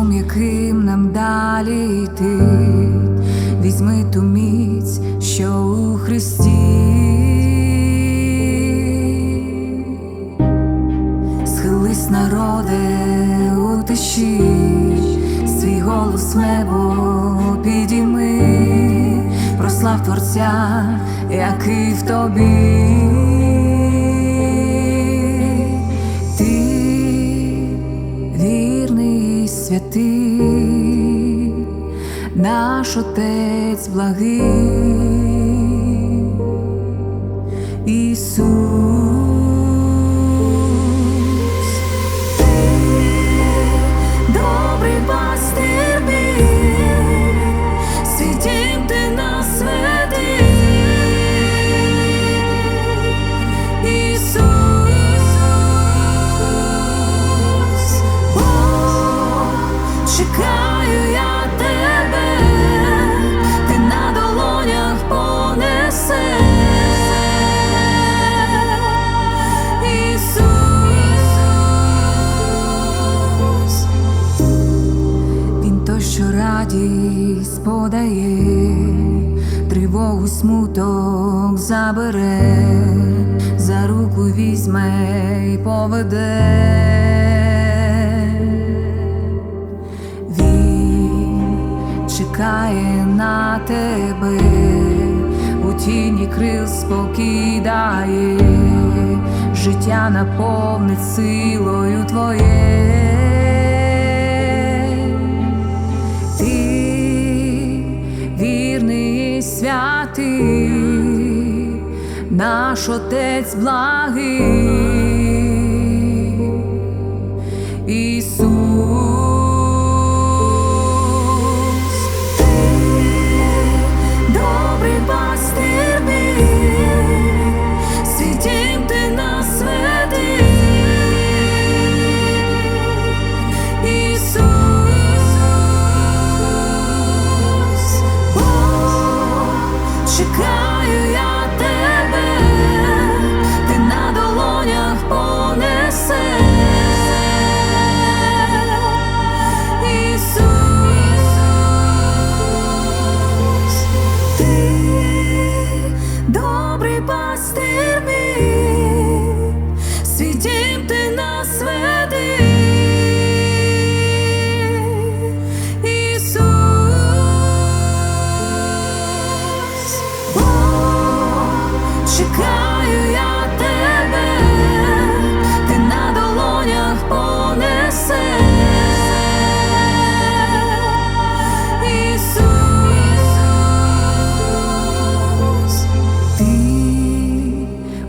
шляхом, яким нам далі йти, візьми ту міць, що у Христі, схились, народе у тиші, свій голос небо підійми, прослав Творця, який в тобі. Святий, наш Отець благий, чекаю я тебе, ти на долонях понесе. Ісус, він той, що радість подає, тривогу смуток забере, за руку візьме й поведе. Чекає на тебе, у тіні крил спокій дає, життя наповнить силою твоє. Ти вірний святий, наш Отець благий. Чекаю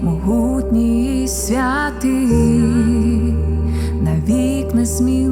могутній святий, навік не сміли.